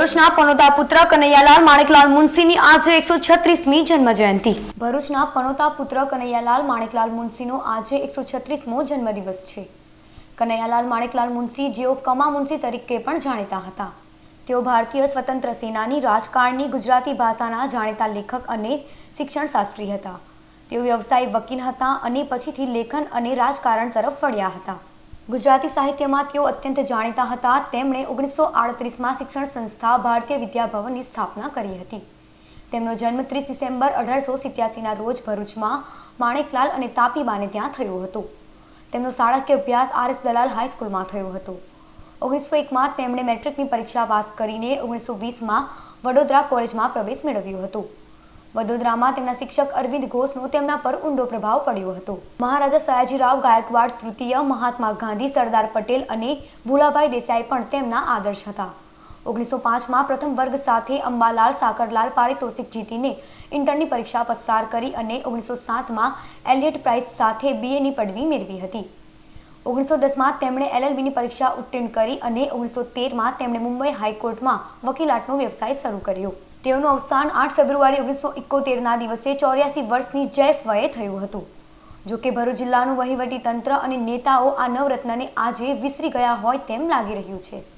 ભરૂચના પનોતા પુત્ર કનૈયાલાલ માણેકલાલ મુનશીની આજે એકસો છત્રીસમી જન્મ જયંતિ ભરૂચના પનોતા પુત્ર કનૈયાલાલ માણેકલાલ મુનશીનો આજે એકસો છત્રીસમો જન્મદિવસ છે. કનૈયાલાલ માણેકલાલ મુનશી જેઓ કમા મુનશી તરીકે પણ જાણીતા હતા. તેઓ ભારતીય સ્વતંત્ર સેનાની રાજકારણની ગુજરાતી ભાષાના જાણીતા લેખક અને શિક્ષણ શાસ્ત્રી હતા. તેઓ વ્યવસાય વકીલ હતા અને પછીથી લેખન અને રાજકારણ તરફ વળ્યા હતા. ગુજરાતી સાહિત્યમાં તેઓ અત્યંત જાણીતા હતા. તેમણે ઓગણીસો આડત્રીસમાં શિક્ષણ સંસ્થા ભારતીય વિદ્યાભવનની સ્થાપના કરી હતી. તેમનો જન્મ ત્રીસ ડિસેમ્બર અઢારસો સિત્યાસીના રોજ ભરૂચમાં માણેકલાલ અને તાપીબાને ત્યાં થયો હતો. તેમનો શાળાકીય અભ્યાસ આર એસ દલાલ હાઈસ્કૂલમાં થયો હતો. ઓગણીસો એકમાં તેમણે મેટ્રિકની પરીક્ષા પાસ કરીને ઓગણીસો વીસમાં વડોદરા કોલેજમાં પ્રવેશ મેળવ્યો હતો. વડોદરામાં તેમના શિક્ષક અરવિંદ ઘોષનો તેમના પર ઊંડો પ્રભાવ પડ્યો હતો. મહારાજા સયાજીરાવ ગાયકવાડ, તૃતીય મહાત્મા ગાંધી, સરદાર પટેલ અને ભુલાભાઈ દેસાઈ પણ તેમના આદર્શ હતા. ઓગણીસો પાંચમાં પ્રથમ વર્ગ સાથે અંબાલાલ સાકરલાલ પારિતોષિક જીતીને ઇન્ટરની પરીક્ષા પસાર કરી અને ઓગણીસો સાતમાં એલિયટ પ્રાઇઝ સાથે બીએની પદવી મેળવી હતી. ઓગણીસો દસમાં તેમણે એલએલબીની પરીક્ષા ઉત્તીર્ણ કરી અને ઓગણીસો તેરમાં તેમણે મુંબઈ હાઈકોર્ટમાં વકીલાતનો વ્યવસાય શરૂ કર્યો. તેઓનું અવસાન આઠ ફેબ્રુઆરી ઓગણીસો ઇકોતેરના દિવસે ચોર્યાસી વર્ષની જૈફ વયે થયું હતું. જોકે ભરૂચ જિલ્લાનું વહીવટી તંત્ર અને નેતાઓ આ નવરત્નને આજે વિસરી ગયા હોય તેમ લાગી રહ્યું છે.